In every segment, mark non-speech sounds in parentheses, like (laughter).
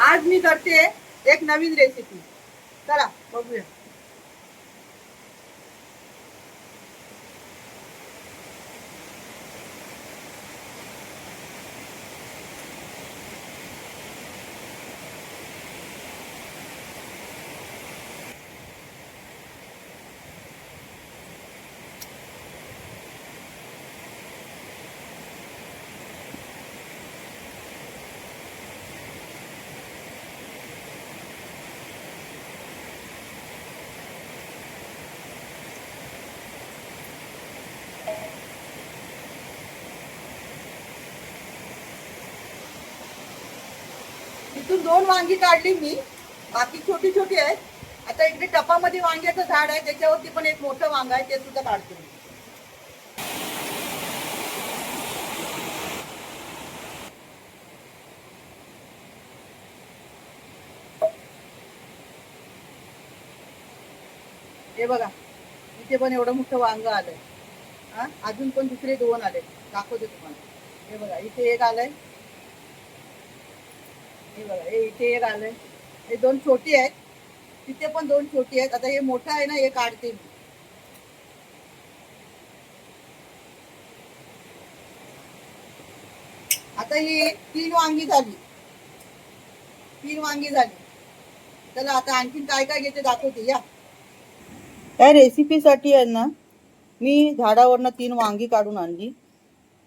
आज मी करते एक नवीन रेसिपी चला बघूया. दोन वांगी काढली मी. बाकी छोटी छोटी आहेत. आता इकडे टपामध्ये वांग्याचं झाड आहे त्याच्यावरती पण एक मोठं वांग आहे ते सुद्धा काढतो मी. हे बघा इथे पण एवढं मोठं वांग आलंय. हा अजून पण दुसरे दोन आले दाखवते तुम्हाला. हे बघा इथे एक आलंय. हे बघा हे इथे एक आलंय हे दोन छोटी आहेत. तिथे पण दोन छोटी आहेत. आता हे मोठं आहे ना हे काढते मी. आता ही तीन वांगी झाली. तीन वांगी झाली. चला आता आणखीन काय काय घेते दाखवते या. या रेसिपीसाठी आहे ना मी झाडावरनं तीन वांगी काढून आणली.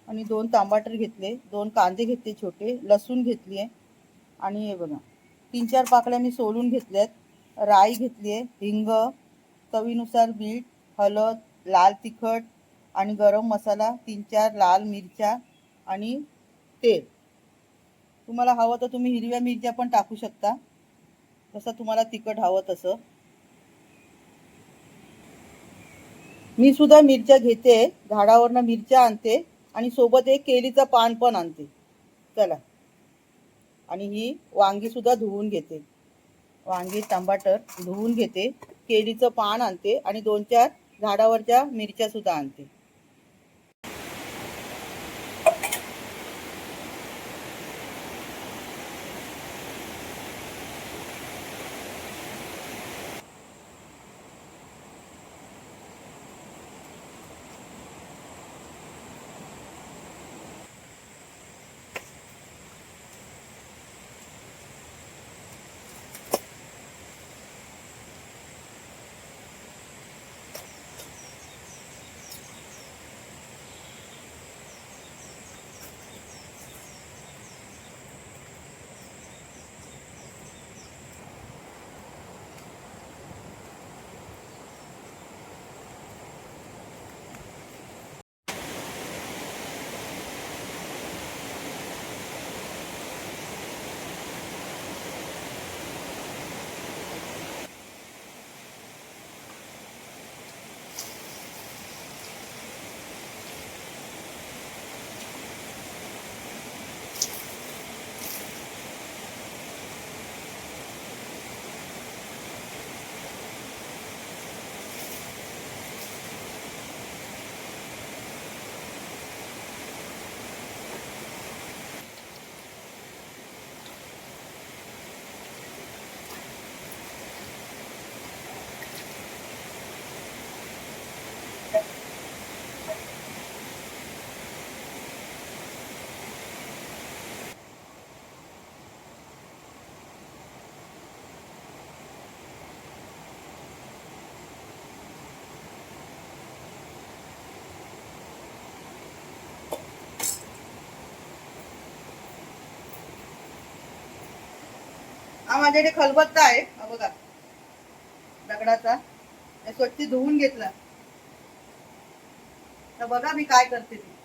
आणि दोन टमाटर घेतले दोन कांदे घेतले छोटे लसूण घेतली आहे. आणि हे बघा. तीन चार पाकळ्या मी सोलून घेतल्यात. राई घेतली आहे हिंग चवीनुसार मीठ हळद लाल तिखट आणि गरम मसाला तीन चार लाल मिरच्या आणि तेल. तुम्हाला हवं तर तुम्ही हिरव्या मिरच्या पण टाकू शकता. जसं तुम्हाला तिखट हवं तसं. मी सुद्धा मिरच्या घेते. झाडावरनं मिरच्या आणते आणि सोबत एक केलीचं पान पण आणते. चला. आणि ही वांगी सुद्धा धुवून घेते. वांगी टमाटर धुवून घेते. केळीचं पान आणते आणि दोन चार झाडावरच्या मिरच्या सुद्धा आणते. हा माझ्याकडे खलबत्ता आहे. हा बघा. दगडाचा. स्वच्छ धुवून घेतला. तर बघा मी काय करते ती.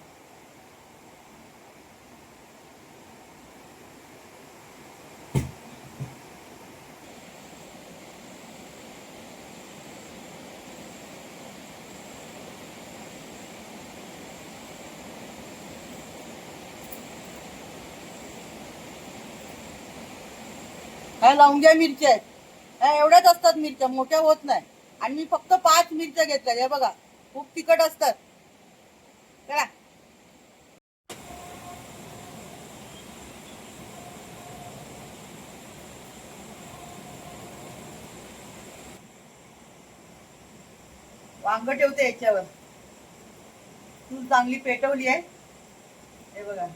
ह्या लवंग्या मिरच्या आहेत ह्या एवढ्याच असतात मिरच्या मोठ्या होत नाही. आणि मी फक्त पाच मिरच्या घेतल्या हे बघा. खूप तिखट असतात. करा वांग ठेवते याच्यावर. तू चांगली पेटवली आहे. हे बघा.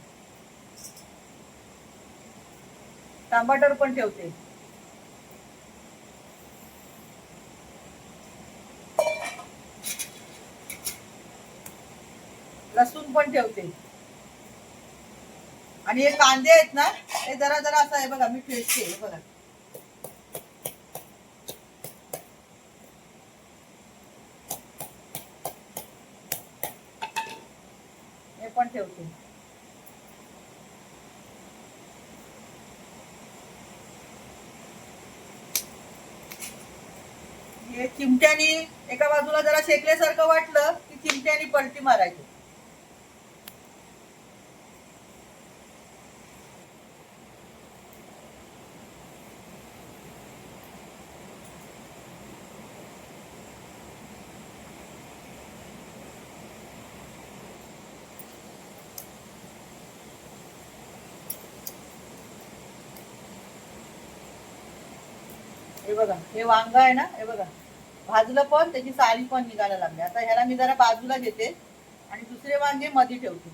टमाटर पण ठेवते. लसूण पण ठेवते. आणि हे कांदे आहेत ना हे जरा जरा असं आहे बघा मी ठेचते केलं बघा हे पण ठेवते हे चिमट्यानी एका बाजूला जरा शेकल्यासारखं वाटलं की चिमट्यानी पलटी मारायची. हे बघा हे वांग आहे ना हे बघा. भाजलं पण त्याची साडी पण निघायला लागली. आता ह्याला मी जरा बाजूला घेते आणि दुसरे वांगे मध्ये ठेवते.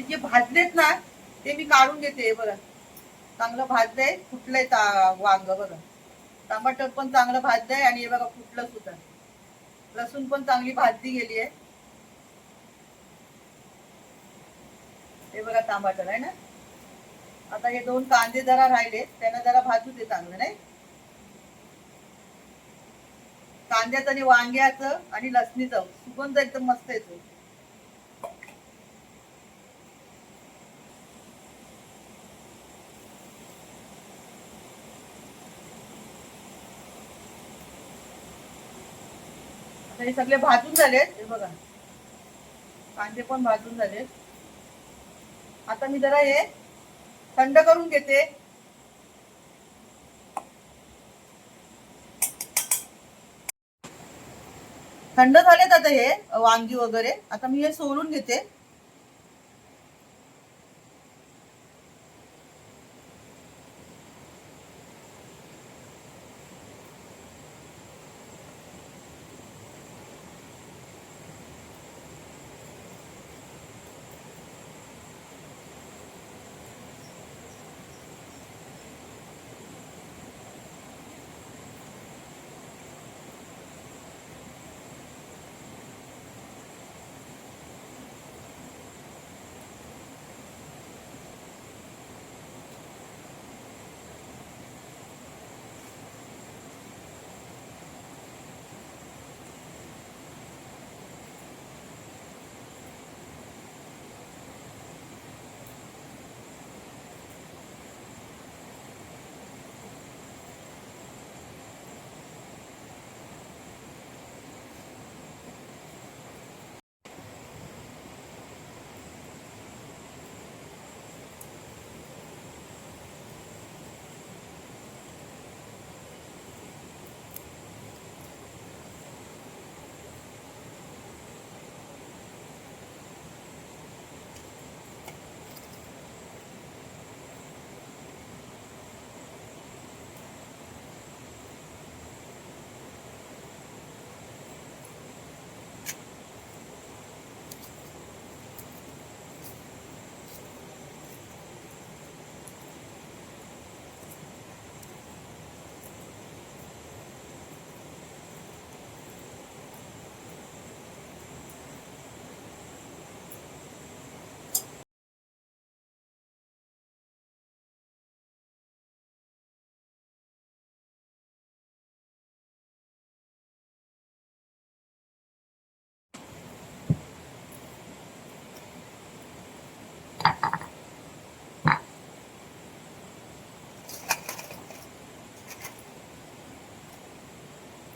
जे भाजलेत ना ते मी काढून घेते बरं चांगलं भाजलंय फुटलंय वांग बरं टमाटर पण चांगलं भाजलंय आणि हे बघा फुटलं सुद्धा. लसूण पण चांगली भाजली गेली आहे. हे बघा टमाटर आहे ना? आता हे दोन कांदे जरा राहिले त्यांना जरा भाजू दे चांगलं नाही? कांद्याचं आणि वांग्याचं आणि लसणीचं सुगंध एकदम मस्त येतो. हे सगळे भाजून झालेत. हे बघा. कांदे पण भाजून झालेत. आता मी जरा हे थंड करून घेते. थंड झालेत आता हे वांगी वगैरे. आता मी हे सोलून घेते.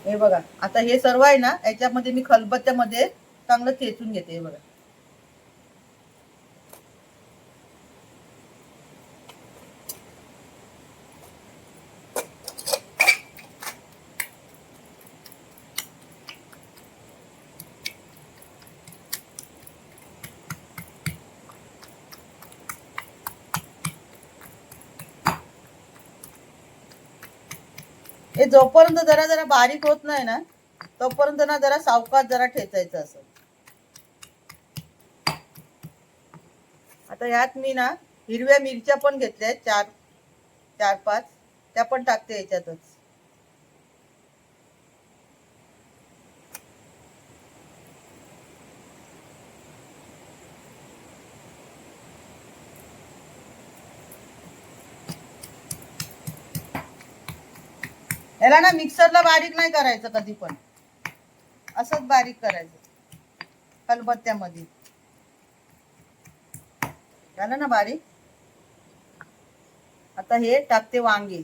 हे बघा. आता हे सर्व आहे ना याच्यामध्ये मी खलबत्त्यामध्ये चांगलं खेचून घेते हे बघा. हे जोपर्यंत जरा जरा बारीक होत नाही ना तोपर्यंत ना जरा सावकाश जरा ठेचायचं असं. आता ह्यात मी ना हिरव्या मिरच्या पण घेतल्या चार चार पाच. त्या पण टाकते याच्यातच. याला ना मिक्सरला बारीक नाही करायचं कधी पण. असंच बारीक करायचं. कलबत्त्यामध्ये झालं ना बारीक? आता हे टाकते वांगे.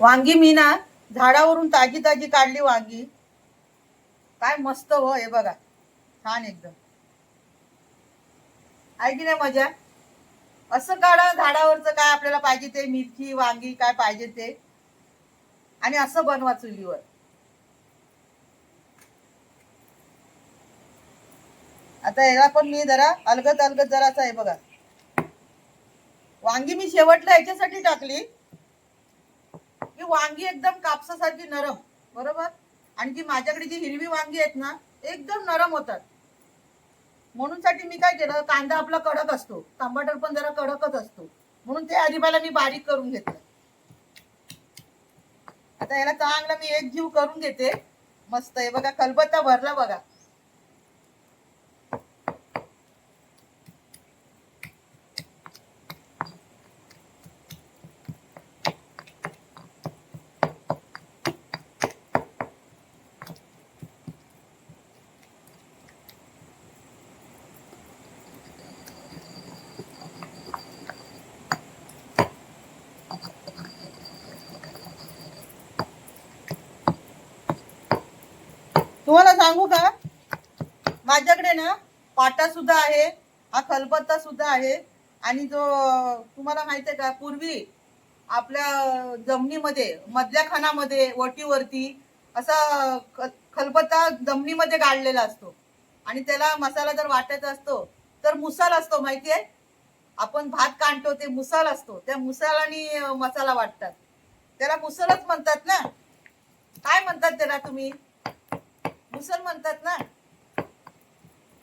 वांगी मी ना झाडावरून ताजी ताजी काढली वांगी. काय मस्त हो हे बघा. छान एकदम. आहे की नाही मजा? असं काढा झाडावरचं काय आपल्याला पाहिजे ते मिरची वांगी काय पाहिजे ते. आणि असं बनवा चुलीवर. आता याला पण मी जरा अलगत अलगद जरासा आहे बघा. वांगी मी शेवटला याच्यासाठी टाकली. ही वांगी एकदम कापसासारखी नरम बरोबर? आणि जी माझ्याकडे जी हिरवी वांगी आहेत ना एकदम नरम होतात. म्हणून साठी मी काय केलं कांदा आपला कडक असतो टमाटर पण जरा कडकच असतो. म्हणून ते अजिबाला मी बारीक करून घेतलं आता याला चांगला मी एक जीव करून घेते. मस्त आहे बघा कलबत्ता भरला बघा. तुम्हाला सांगू का? माझ्याकडे ना पाटा सुद्धा आहे हा खलबत्ता सुद्धा आहे आणि जो तुम्हाला माहिती आहे का पूर्वी आपल्या जमिनीमध्ये मधल्या खानामध्ये वटीवरती असा खलबत्ता जमिनीमध्ये गाडलेला असतो. आणि त्याला मसाला जर वाटायचा असतो तर मुसाल असतो माहिती आहे आपण भात काढतो ते मुसाल असतो. त्या मुसालानी मसाला वाटतात. त्याला मुसलच म्हणतात ना? काय म्हणतात त्याला तुम्ही? मुसल म्हणतात ना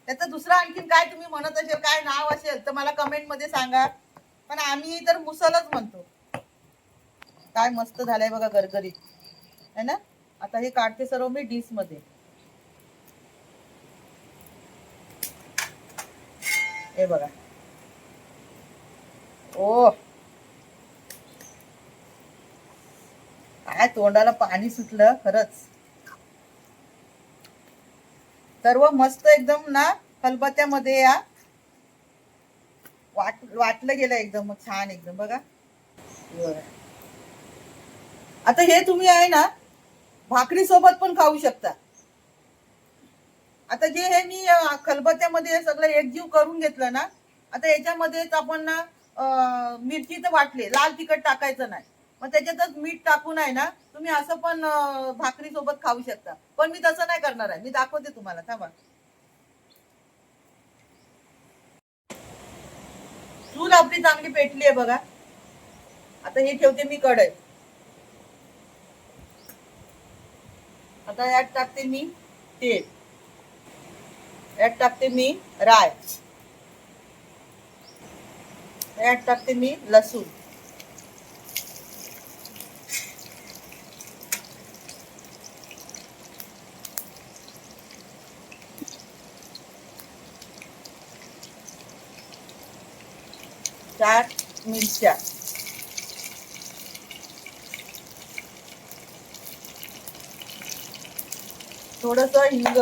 त्याचं दुसरं आणखीन काय तुम्ही म्हणत असेल काय नाव असेल तर मला कमेंटमध्ये सांगा. पण आम्ही तर मुसलच म्हणतो. काय मस्त झालंय बघा गरगरीत. है ना? आता हे काढते सर्व मी डिशमध्ये हे बघा. ओ! काय तोंडाला पाणी सुटलं खरंच. सर्व मस्त एकदम ना खलबत्त्यामध्ये या. वाट वाटलं गेलं एकदम छान एकदम बघा. आता हे तुम्ही आहे ना भाकरी सोबत पण खाऊ शकता. आता जे हे मी खलबत्त्यामध्ये सगळं एकजीव करून घेतलं ना आता याच्यामध्येच आपण ना मिरची तर वाटले लाल तिखट टाकायचं नाही. मग त्याच्यातच मीठ टाकून आहे ना तुम्ही असं पण भाकरी सोबत खाऊ शकता. पण मी तसं नाही करणार आहे. मी दाखवते तुम्हाला. थांबा. चूल आपली चांगली पेटली आहे बघा. आता हे ठेवते मी कढई आता यात टाकते मी तेल. यात टाकते मी राय. यात टाकते मी लसूण. चार मिरच्या. थोडस हिंग.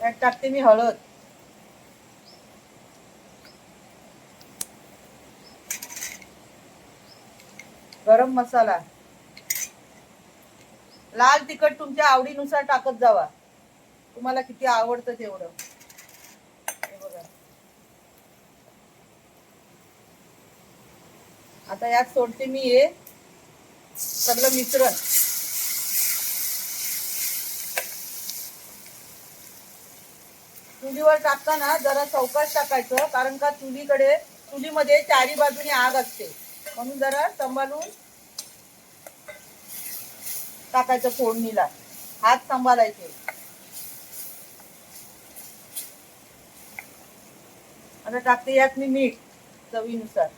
त्यात टाकते मी हळद गरम मसाला. लाल तिखट तुमच्या आवडीनुसार टाकत जावा. तुम्हाला किती आवडतं तेवढं. बघा. आता यात सोडते मी हे. सगळं मिश्रण. चुलीवर टाकताना जरा चौकाश टाकायचं कारण का चुलीकडे चुलीमध्ये चारी बाजूने आग असते. म्हणून जरा सांभाळून टाकायचं फोडणीला. हात सांभाळायचे. आता टाकते यात मी मीठ चवीनुसार.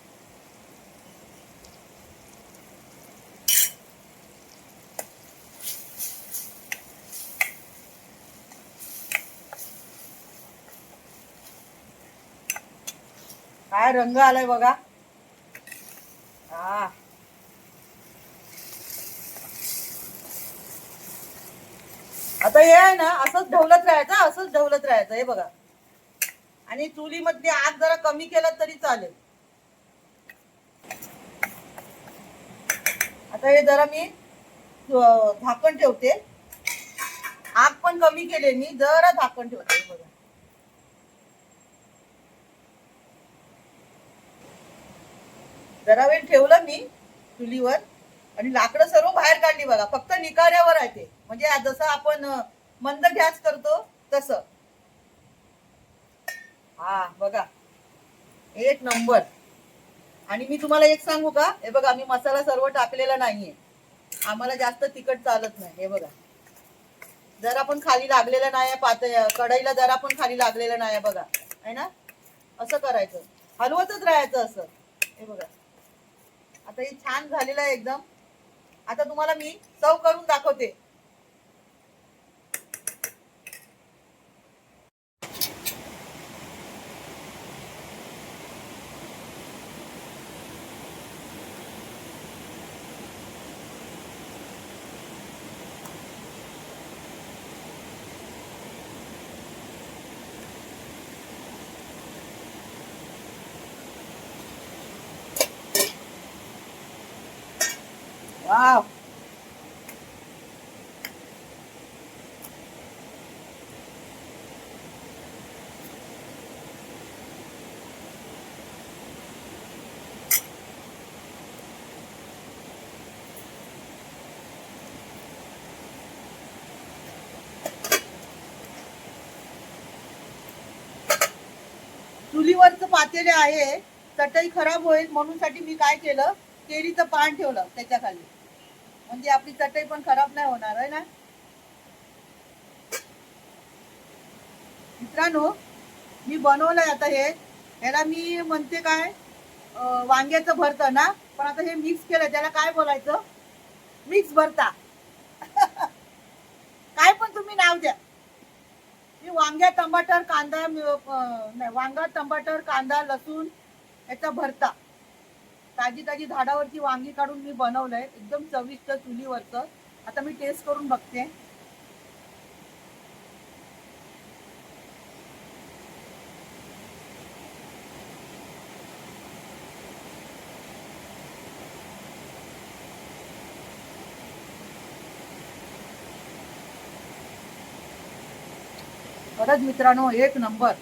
काय रंग आलाय बघा हा आता हे आहे ना असंच ढवलत राहायचं असंच ढवलत राहायचं हे बघा. आणि चुलीमध्ये आग जरा कमी केला तरी चालेल. आता हे जरा मी झाकण ठेवते. आग पण कमी केले मी जरा झाकण ठेवते बघा. जरा वेळ ठेवलं मी चुलीवर आणि लाकडं सर्व बाहेर काढली बघा फक्त निकाऱ्यावर आहे ते. म्हणजे जसं आपण मंद गॅस करतो तसं. हा बघा. एक नंबर. आणि मी तुम्हाला एक सांगू का? हे बघा मी मसाला सर्व टाकलेला नाहीये. आम्हाला जास्त तिखट चालत नाही. हे बघा. जरा पण खाली लागलेलं नाही पात कढईला जरा पण खाली लागलेलं नाही बघा. आहे ना? असं करायचं. हलवतच राहायचं असं. हे बघा. आता हे छान झालेलं आहे एकदम. आता तुम्हाला मी सर्व करून दाखवते. Wow. चुलीवरचं पातेले आहे चटई खराब होईल म्हणून साठी मी काय केलं केरीचं पान ठेवलं त्याच्याखाली म्हणजे आपली चटई पण खराब नाही होणार आहे ना? मित्रांनो मी बनवलंय आता हे. ह्याला मी म्हणते काय वांग्याचं भरतं ना? पण आता हे मिक्स केलं त्याला काय बोलायचं? मिक्स भरता. काय पण तुम्ही नाव द्या. मी वांग्या टमाटर कांदा नाही वांगा टमाटर कांदा लसूण याचा भरता. ताजी ताजी झाडावरची वांगी काढून मी बनवलंय. एकदम चविष्ट चुलीवरचं. आता मी टेस्ट करून बघते. खरंच मित्रांनो एक नंबर.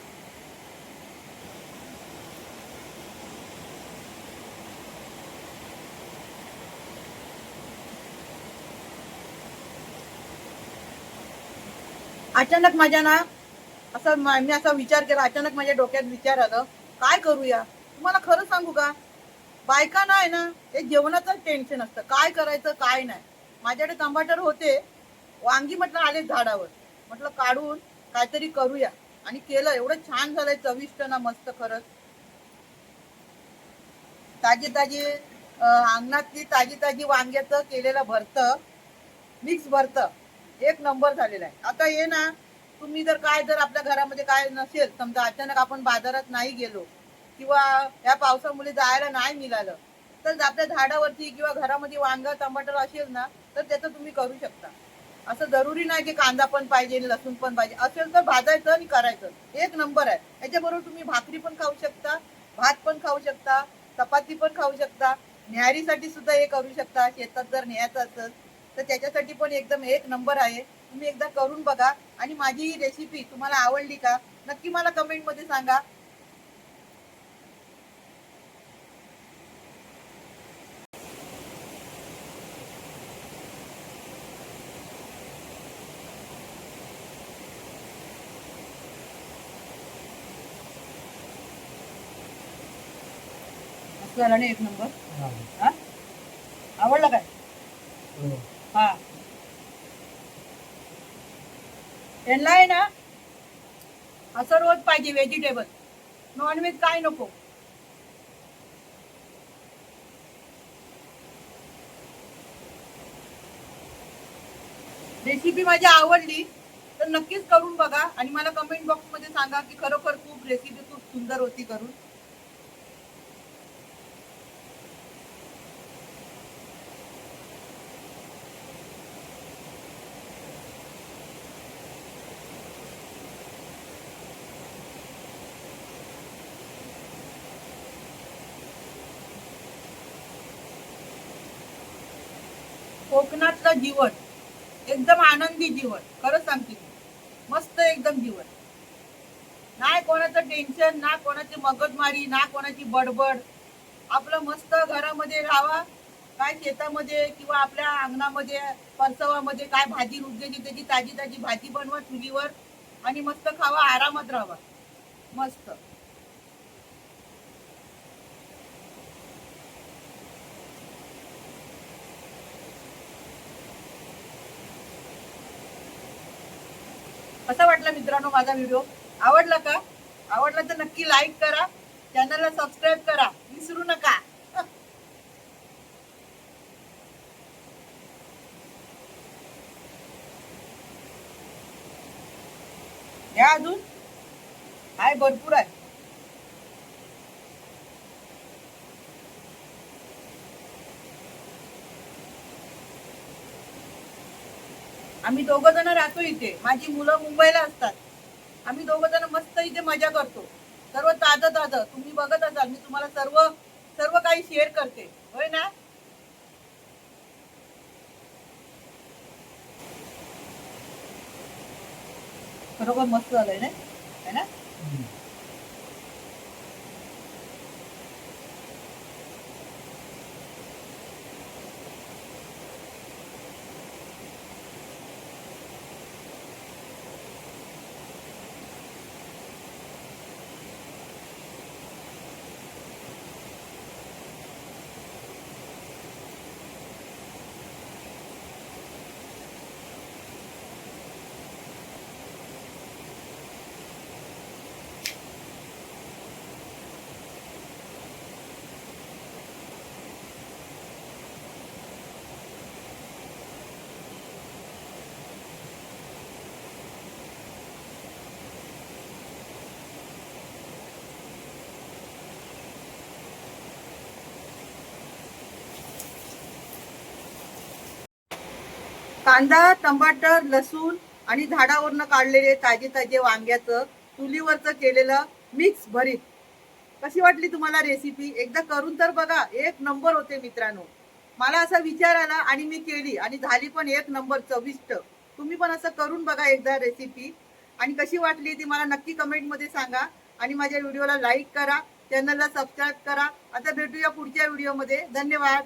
अचानक माझ्या ना असं मी असा विचार केला अचानक माझ्या डोक्यात विचार आलं. काय करूया? तुम्हाला खरं सांगू का? बायकांना आहे ना हे जेवणाचं टेन्शन असतं. काय करायचं काय नाही. माझ्याकडे टमाटर होते. वांगी म्हटलं आले झाडावर. म्हटलं काढून काहीतरी करूया. आणि केलं. एवढं छान झालंय चविष्ट ना मस्त खरंच. ताजी ताजी अंगणातली ताजी ताजी वांग्याचं केलेलं भरतं. मिक्स भरतं. एक नंबर झालेला आहे. आता हे ना तुम्ही जर काय जर आपल्या घरामध्ये काय नसेल समजा अचानक आपण बाजारात नाही गेलो किंवा या पावसामुळे जायला नाही मिळालं तर आपल्या झाडावरती किंवा घरामध्ये वांग टमाटर असेल ना तर त्याचं तुम्ही करू शकता. असं जरुरी नाही की कांदा पण पाहिजे लसूण पण पाहिजे असेल तर भाजायचं आणि करायचं. एक नंबर आहे. याच्याबरोबर तुम्ही भाकरी पण खाऊ शकता भात पण खाऊ शकता चपाती पण खाऊ शकता न्याहारीसाठी सुद्धा हे करू शकता. शेतात जर न्यायचं असेल तर त्याच्यासाठी पण एकदम एक नंबर आहे. तुम्ही एकदा करून बघा. आणि माझी ही रेसिपी तुम्हाला आवडली का? नक्की मला कमेंटमध्ये सांगा. झाला ना एक नंबर? हा. आवडला काय? हा. त्यांना आहे ना असं रोज पाहिजे व्हेजिटेबल नॉनव्हेज काय नको. रेसिपी माझी आवडली तर नक्कीच करून बघा आणि मला कमेंट बॉक्समध्ये सांगा की खरोखर खूप रेसिपी खूप सुंदर होती करून. कोकणातलं जीवन. एकदम आनंदी जीवन. खरं सांगते मस्त एकदम जीवन. नाही कोणाचं टेन्शन ना कोणाची मगजमारी ना कोणाची बडबड. आपलं मस्त घरामध्ये राहावा. काय शेतामध्ये किंवा आपल्या अंगणामध्ये परसवामध्ये काय भाजी रुजलेली त्याची ताजी ताजी भाजी बनवा चुलीवर आणि मस्त खावा आरामात राहावा. मस्त कसा वाटला मित्रांनो माझा व्हिडिओ आवडला का? आवडला तर नक्की लाईक करा. चॅनलला सबस्क्राईब करा. विसरू नका. (laughs) या अजून? आहे भरपूर आहे. आम्ही दोघं जण राहतो इथे. माझी मुलं मुंबईला असतात. आम्ही दोघं जण मस्त इथे मजा करतो. सर्व ताजं ताजं. तुम्ही बघत असाल. मी तुम्हाला सर्व सर्व काही शेअर करते. होय ना? बरोबर मस्त झालंय ना है ना? कांदा टमाटर लसूण आणि झाडावरनं काढलेले ताजे ताजे वांग्याचं चुलीवरचं केलेलं मिक्स भरीत. कशी वाटली तुम्हाला रेसिपी एकदा करून तर बघा एक नंबर होते मित्रांनो. मला असा विचार आला आणि मी केली आणि झाली पण एक नंबर चविष्ट. तुम्ही पण असं करून बघा एकदा रेसिपी आणि कशी वाटली ती मला नक्की कमेंटमध्ये सांगा. आणि माझ्या व्हिडिओला लाईक करा चॅनलला सबस्क्राईब करा. आता भेटूया पुढच्या व्हिडिओमध्ये धन्यवाद.